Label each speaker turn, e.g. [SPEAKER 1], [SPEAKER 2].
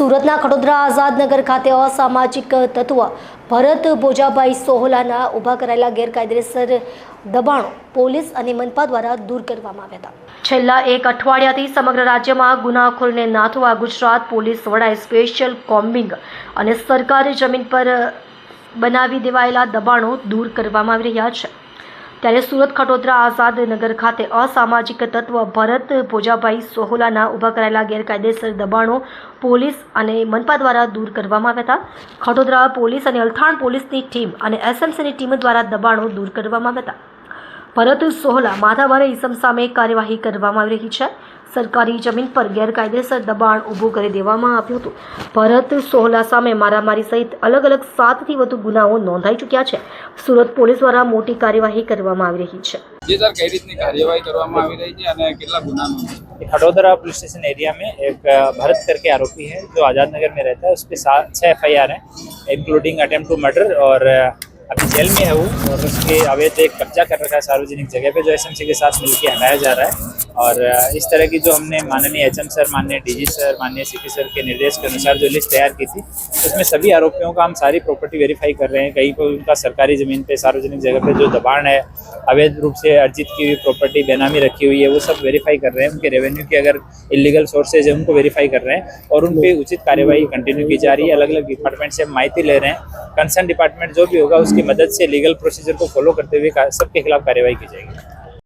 [SPEAKER 1] સુરતના ખડોદરા આઝાદનગર ખાતે અસામાજિક તત્વ ભરત ભોજાભાઈ સોહલાના ઊભા કરાયેલા ગેરકાયદેસર દબાણો પોલીસ અને મનપા દ્વારા દૂર કરવામાં આવ્યા હતા છેલ્લા એક અઠવાડિયાથી સમગ્ર રાજ્યમાં ગુનાખોરને નાથવા ગુજરાત પોલીસ વડાએ સ્પેશિયલ કોમ્બિંગ અને સરકારી જમીન પર બનાવી દેવાયેલા દબાણો દૂર કરવામાં આવી રહ્યા છે ત્યારે સુરત ખટોદરા આઝાદ નગર ખાતે અસામાજિક તત્વ ભરત પોજાભાઈ સોહોલાના ઊભા કરાયેલા ગેરકાયદેસર દબાણો પોલીસ અને મનપા દ્વારા દૂર કરવામાં આવ્યા હતા ખટોદરા પોલીસ અને અલથાણ પોલીસની ટીમ અને એસએમસીની ટીમ દ્વારા દબાણો દૂર કરવામાં આવ્યા હતા પરત 16 માથાવારે ઇસમ સામે કાર્યવાહી કરવામાં આવી રહી છે સરકારી જમીન પર ગેર કાયદેસર દબાણ ઉભો કરી દેવામાં આવ્યું હતું પરત 16 સામે મારામારી સહિત અલગ અલગ 7 થી વધુ ગુનાઓ નોંધી ચૂક્યા છે સુરત પોલીસ દ્વારા મોટી કાર્યવાહી કરવામાં આવી રહી છે
[SPEAKER 2] જી સર કઈ રીતની કાર્યવાહી કરવામાં આવી રહી છે અને કેટલા ગુના નોંધાયા
[SPEAKER 3] છે ઠોડરા પોલીસ સ્ટેશન એરિયા મે એક ભારત કરકે આરોપી હે જો આઝાદનગર મે રહેતા હે ઉસકે સાત 6 एफआईआर હે ઇન્ક્લુડિંગ અટેમ્પ ટુ મર્ડર ઓર अभी जेल में है वो और उसके अवैध एक कब्जा कर रखा है सार्वजनिक जगह पे जो एस के साथ मिलकर हटाया जा रहा है और इस तरह की जो हमने माननीय एच सर माननीय डी सर माननीय सी सर के निर्देश के अनुसार जो लिस्ट तैयार की थी उसमें सभी आरोपियों का हम सारी प्रॉपर्टी वेरीफाई कर रहे हैं कहीं पर उनका सरकारी ज़मीन पर सार्वजनिक जगह पर जो दबाण है अवैध रूप से अर्जित की हुई प्रॉपर्टी बेनामी रखी हुई है वो सब वेरीफाई कर रहे हैं उनके रेवेन्यू के अगर इलीगल सोर्सेज है उनको वेरीफाई कर रहे हैं और उन पर उचित कार्यवाही कंटिन्यू की जा रही है अलग अलग डिपार्टमेंट से हम ले रहे हैं कंसर्न डिपार्टमेंट जो भी होगा उसकी मदद से लीगल प्रोसीजर को फॉलो करते हुए सबके खिलाफ कार्रवाई की जाएगी